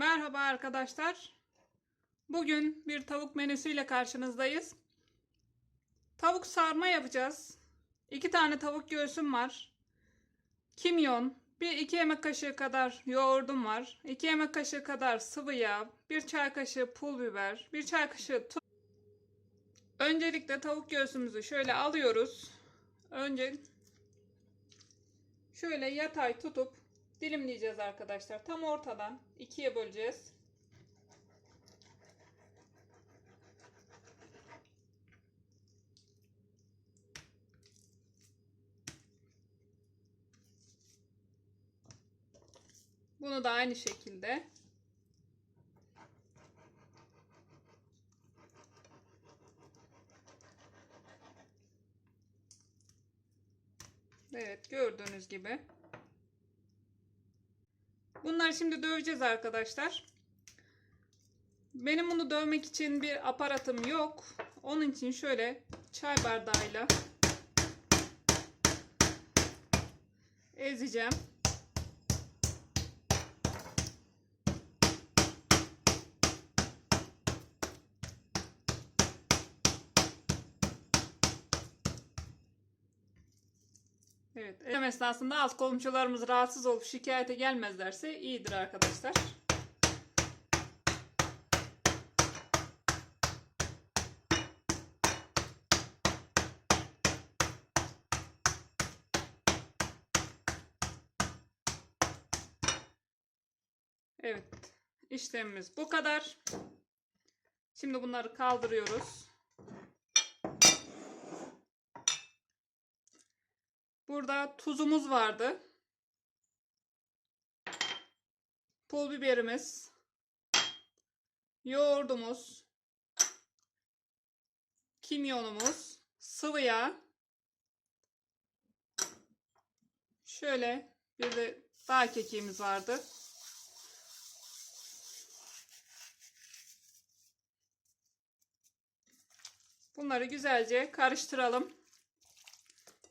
Merhaba arkadaşlar. Bugün bir tavuk menüsüyle karşınızdayız. Tavuk sarma yapacağız. İki tane tavuk göğsüm var. Kimyon, bir iki yemek kaşığı kadar yoğurdum var. iki yemek kaşığı kadar sıvı yağ, bir çay kaşığı pul biber, bir çay kaşığı tuz. Öncelikle tavuk göğsümüzü şöyle alıyoruz. Önce şöyle yatay tutup dilimleyeceğiz arkadaşlar. Tam ortadan ikiye böleceğiz. Bunu da aynı şekilde Evet gördüğünüz gibi. Bunları şimdi döveceğiz arkadaşlar. Benim bunu dövmek için bir aparatım yok. Onun için şöyle çay bardağıyla ezeceğim. Evet, ezem esnasında alt komşularımız rahatsız olup şikayete gelmezlerse iyidir arkadaşlar. Evet, işlemimiz bu kadar. Şimdi bunları kaldırıyoruz. Burada tuzumuz vardı. Pul biberimiz. Yoğurdumuz. Kimyonumuz. Sıvı yağ. Şöyle bir de dağ kekiğimiz vardı. Bunları güzelce karıştıralım.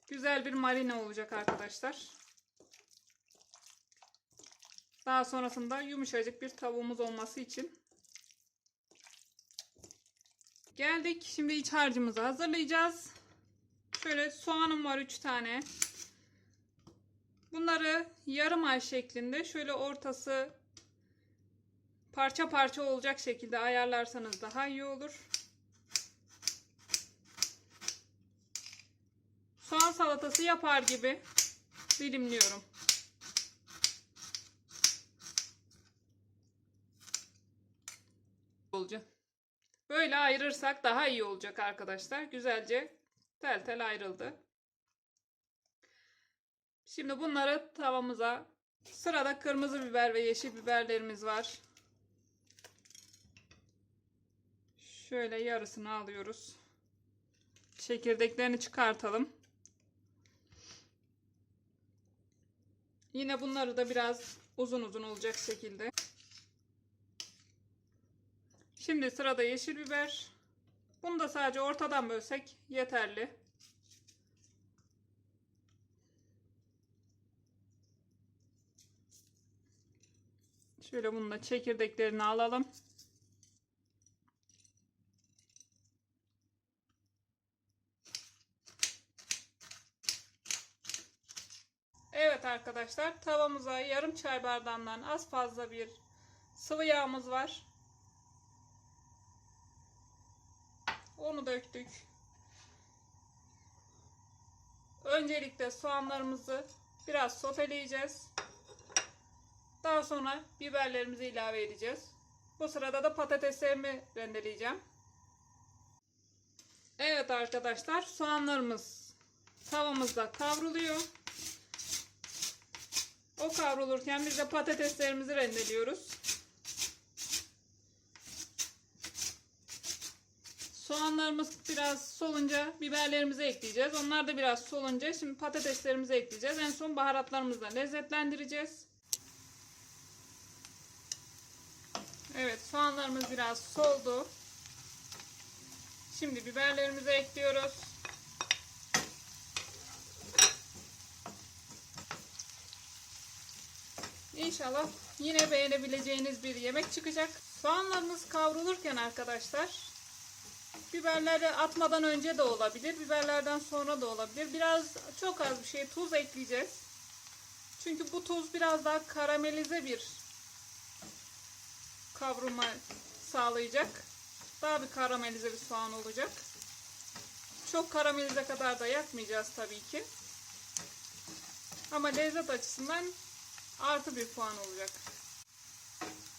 Güzel bir marine olacak arkadaşlar. Daha sonrasında yumuşacık bir tavuğumuz olması için. Geldik. Şimdi iç harcımızı hazırlayacağız. Şöyle soğanım var 3 tane. Bunları yarım ay şeklinde şöyle ortası parça parça olacak şekilde ayarlarsanız daha iyi olur. Soğan salatası yapar gibi dilimliyorum. olacak. Böyle ayırırsak daha iyi olacak arkadaşlar. Güzelce tel tel ayrıldı. Şimdi bunları tavamıza sırada kırmızı biber ve yeşil biberlerimiz var. Şöyle yarısını alıyoruz. Çekirdeklerini çıkartalım. Yine bunları da biraz uzun uzun olacak şekilde. Şimdi sırada yeşil biber. Bunu da sadece ortadan bölsek yeterli. Şöyle bunu da çekirdeklerini alalım. Evet arkadaşlar tavamıza yarım çay bardağından az fazla bir sıvı yağımız var. Onu döktük. Öncelikle soğanlarımızı biraz soteleyeceğiz. Daha sonra biberlerimizi ilave edeceğiz. Bu sırada da patateslerimi rendeleyeceğim. Evet arkadaşlar soğanlarımız tavamızda kavruluyor. O kavrulurken biz de patateslerimizi rendeliyoruz. Soğanlarımız biraz solunca biberlerimizi ekleyeceğiz. Onlar da biraz solunca şimdi patateslerimizi ekleyeceğiz. En son baharatlarımızla lezzetlendireceğiz. Evet soğanlarımız biraz soldu. Şimdi biberlerimizi ekliyoruz. İnşallah yine beğenebileceğiniz bir yemek çıkacak. Soğanlarımız kavrulurken arkadaşlar biberleri atmadan önce de olabilir. Biberlerden sonra da olabilir. Biraz çok az bir şey tuz ekleyeceğiz. Çünkü bu tuz biraz daha karamelize bir kavrulma sağlayacak. Daha bir karamelize bir soğan olacak. Çok karamelize kadar da yapmayacağız tabii ki. Ama lezzet açısından artı bir puan olacak.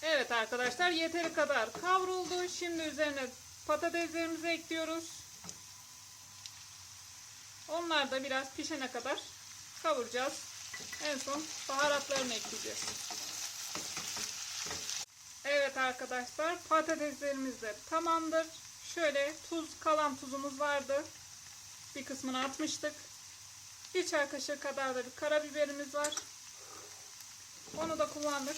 Evet arkadaşlar yeteri kadar kavruldu. Şimdi üzerine patateslerimizi ekliyoruz. Onlar da biraz pişene kadar kavuracağız. En son baharatlarını ekleyeceğiz. Evet arkadaşlar patateslerimiz de tamamdır. Şöyle tuz kalan tuzumuz vardı. Bir kısmını atmıştık. Bir çay kaşığı kadar da bir karabiberimiz var. Onu da kullandık.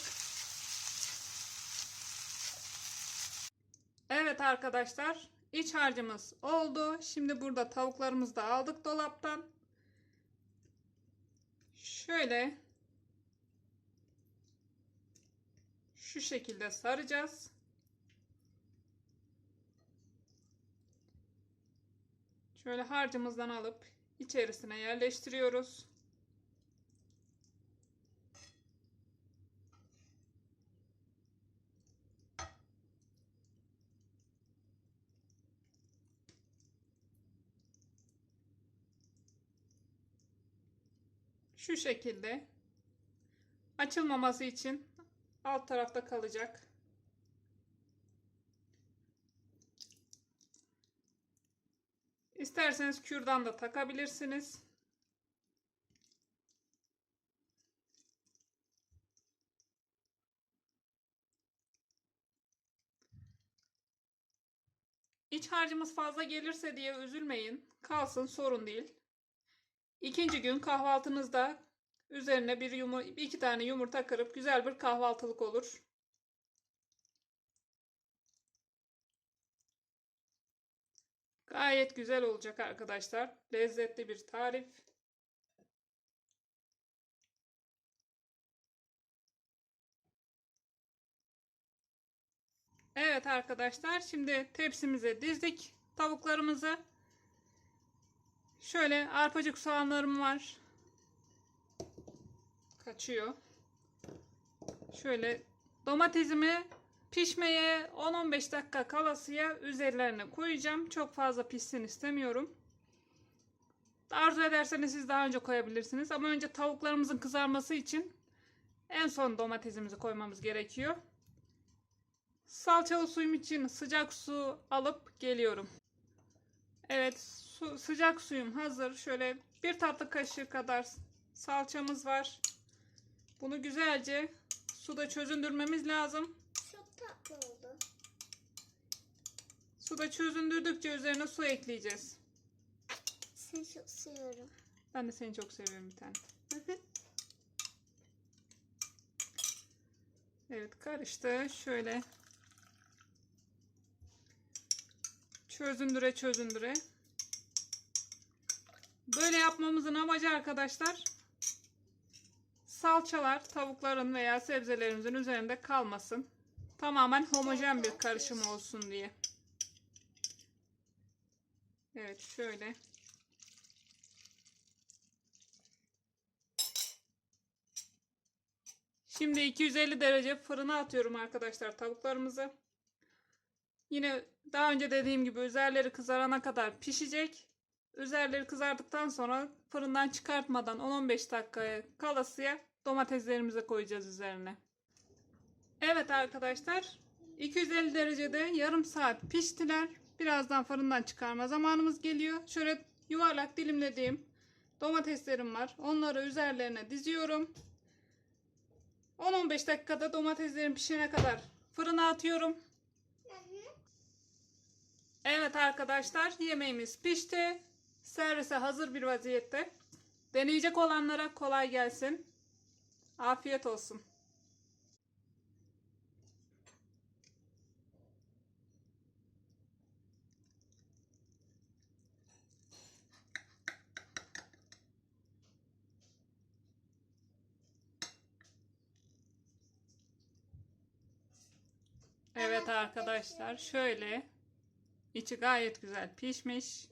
Evet arkadaşlar iç harcımız oldu. Şimdi burada tavuklarımızı da aldık dolaptan. Şöyle şu şekilde saracağız. Şöyle harcımızdan alıp içerisine yerleştiriyoruz. Şu şekilde açılmaması için alt tarafta kalacak. İsterseniz kürdan da takabilirsiniz. İç harcımız fazla gelirse diye üzülmeyin. Kalsın sorun değil. İkinci gün kahvaltınızda üzerine bir yumur iki tane yumurta kırıp güzel bir kahvaltılık olur. Gayet güzel olacak arkadaşlar. Lezzetli bir tarif. Evet arkadaşlar şimdi tepsimize dizdik tavuklarımızı. Şöyle arpacık soğanlarım var. Kaçıyor. Şöyle domatesimi pişmeye 10-15 dakika kalasıya üzerlerine koyacağım. Çok fazla pişsin istemiyorum. Arzu ederseniz siz daha önce koyabilirsiniz. Ama önce tavuklarımızın kızarması için en son domatesimizi koymamız gerekiyor. Salçalı suyum için sıcak su alıp geliyorum. Evet su, sıcak suyum hazır. Şöyle bir tatlı kaşığı kadar salçamız var. Bunu güzelce suda çözündürmemiz lazım. Çok tatlı oldu. Suda çözündürdükçe üzerine su ekleyeceğiz. Seni çok seviyorum. Ben de seni çok seviyorum bir tane. Evet karıştı. Şöyle çözündüre çözündüre. Böyle yapmamızın amacı arkadaşlar salçalar tavukların veya sebzelerimizin üzerinde kalmasın. Tamamen homojen bir karışım olsun diye. Evet şöyle. Şimdi 250 derece fırına atıyorum arkadaşlar tavuklarımızı. Yine daha önce dediğim gibi üzerleri kızarana kadar pişecek. Üzerleri kızardıktan sonra fırından çıkartmadan 10-15 dakikaya kalasıya domateslerimizi koyacağız üzerine. Evet arkadaşlar 250 derecede yarım saat piştiler. Birazdan fırından çıkarma zamanımız geliyor. Şöyle yuvarlak dilimlediğim domateslerim var. Onları üzerlerine diziyorum. 10-15 dakikada domateslerim pişene kadar fırına atıyorum. Evet arkadaşlar yemeğimiz pişti. Servise hazır bir vaziyette. Deneyecek olanlara kolay gelsin. Afiyet olsun. Evet arkadaşlar şöyle içi gayet güzel pişmiş.